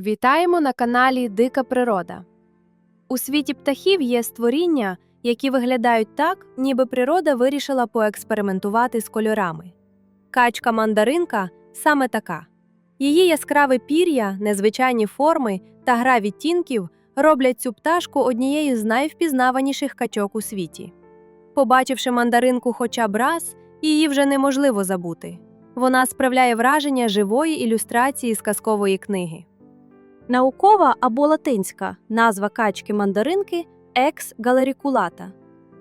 Вітаємо на каналі Дика Природа. У світі птахів є створіння, які виглядають так, ніби природа вирішила поекспериментувати з кольорами. Качка мандаринка саме така. Її яскраве пір'я, незвичайні форми та гра відтінків роблять цю пташку однією з найвпізнаваніших качок у світі. Побачивши мандаринку хоча б раз, її вже неможливо забути. Вона справляє враження живої ілюстрації з казкової книги. Наукова або латинська назва качки мандаринки екс галерікулата.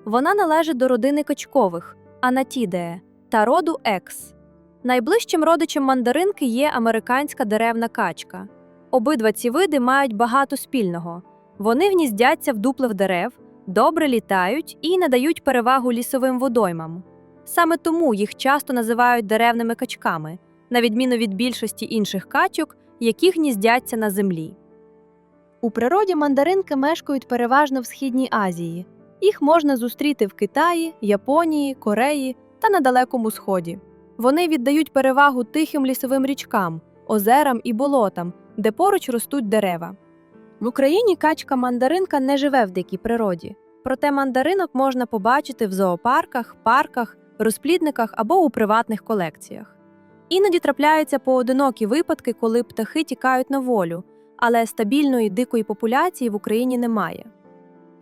Вона належить до родини качкових анатідеє та роду екс. Найближчим родичем мандаринки є американська деревна качка. Обидва ці види мають багато спільного. Вони гніздяться в дуплах дерев, добре літають і надають перевагу лісовим водоймам. Саме тому їх часто називають деревними качками, на відміну від більшості інших качок, які гніздяться на землі. У природі мандаринки мешкають переважно в Східній Азії. Їх можна зустріти в Китаї, Японії, Кореї та на Далекому Сході. Вони віддають перевагу тихим лісовим річкам, озерам і болотам, де поруч ростуть дерева. В Україні качка мандаринка не живе в дикій природі, проте мандаринок можна побачити в зоопарках, парках, розплідниках або у приватних колекціях. Іноді трапляються поодинокі випадки, коли птахи тікають на волю, але стабільної дикої популяції в Україні немає.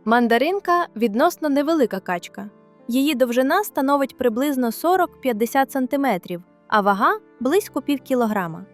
Мандаринка відносно невелика качка. Її довжина становить приблизно 40-50 см, а вага близько пів кілограма.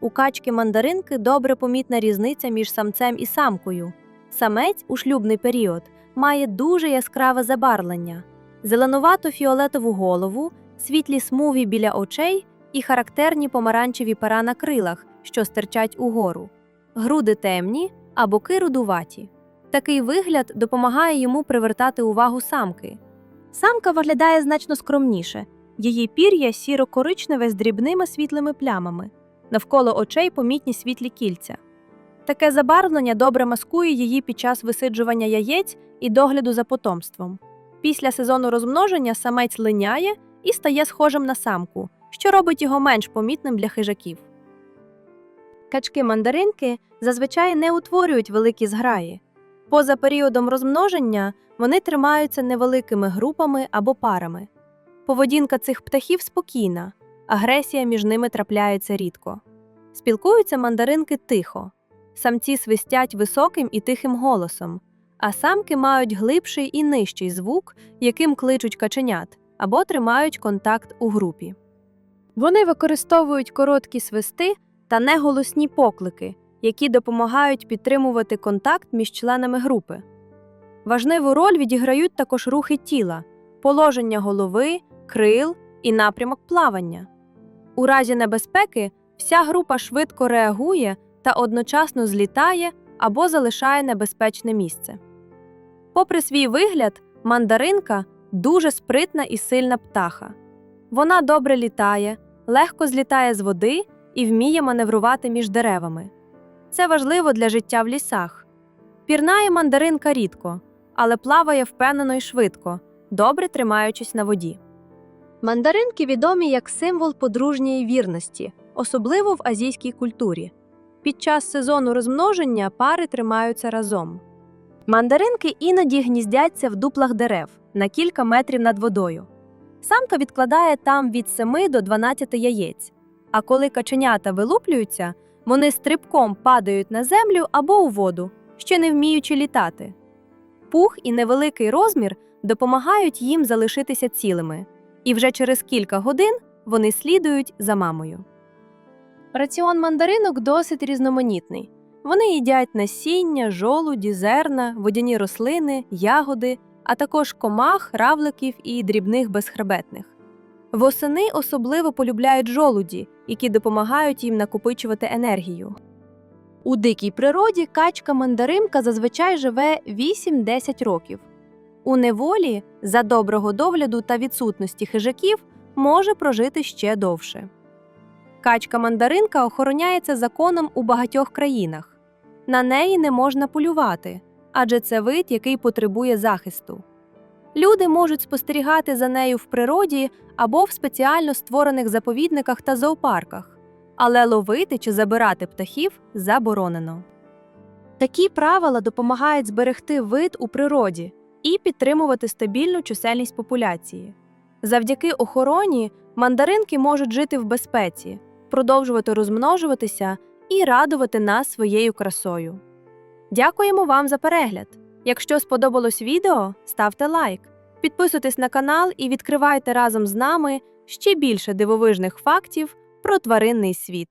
У качки мандаринки добре помітна різниця між самцем і самкою. Самець у шлюбний період має дуже яскраве забарвлення, зеленувато-фіолетову голову, світлі смуги біля очей і характерні помаранчеві пера на крилах, що стирчать угору. Груди темні, а боки рудуваті. Такий вигляд допомагає йому привертати увагу самки. Самка виглядає значно скромніше, її пір'я сіро-коричневе з дрібними світлими плямами, навколо очей помітні світлі кільця. Таке забарвлення добре маскує її під час висиджування яєць і догляду за потомством. Після сезону розмноження самець линяє і стає схожим на самку, що робить його менш помітним для хижаків. Качки-мандаринки зазвичай не утворюють великі зграї. Поза періодом розмноження вони тримаються невеликими групами або парами. Поведінка цих птахів спокійна, агресія між ними трапляється рідко. Спілкуються мандаринки тихо. Самці свистять високим і тихим голосом, а самки мають глибший і нижчий звук, яким кличуть каченят або тримають контакт у групі. Вони використовують короткі свисти та неголосні поклики, які допомагають підтримувати контакт між членами групи. Важливу роль відіграють також рухи тіла, положення голови, крил і напрямок плавання. У разі небезпеки вся група швидко реагує та одночасно злітає або залишає небезпечне місце. Попри свій вигляд, мандаринка дуже спритна і сильна птаха. Вона добре літає, легко злітає з води і вміє маневрувати між деревами. Це важливо для життя в лісах. Пірнає мандаринка рідко, але плаває впевнено і швидко, добре тримаючись на воді. Мандаринки відомі як символ подружньої вірності, особливо в азійській культурі. Під час сезону розмноження пари тримаються разом. Мандаринки іноді гніздяться в дуплах дерев на кілька метрів над водою. Самка відкладає там від 7 до 12 яєць, а коли каченята вилуплюються, вони стрибком падають на землю або у воду, ще не вміючи літати. Пух і невеликий розмір допомагають їм залишитися цілими, і вже через кілька годин вони слідують за мамою. Раціон мандаринок досить різноманітний. Вони їдять насіння, жолуді, зерна, водяні рослини, ягоди, а також комах, равликів і дрібних безхребетних. Восени особливо полюбляють жолуді, які допомагають їм накопичувати енергію. У дикій природі качка мандаринка зазвичай живе 8-10 років. У неволі за доброго догляду та відсутності хижаків може прожити ще довше. Качка мандаринка охороняється законом у багатьох країнах. На неї не можна полювати, адже це вид, який потребує захисту. Люди можуть спостерігати за нею в природі або в спеціально створених заповідниках та зоопарках, але ловити чи забирати птахів заборонено. Такі правила допомагають зберегти вид у природі і підтримувати стабільну чисельність популяції. Завдяки охороні мандаринки можуть жити в безпеці, продовжувати розмножуватися і радувати нас своєю красою. Дякуємо вам за перегляд! Якщо сподобалось відео, ставте лайк, підписуйтесь на канал і відкривайте разом з нами ще більше дивовижних фактів про тваринний світ.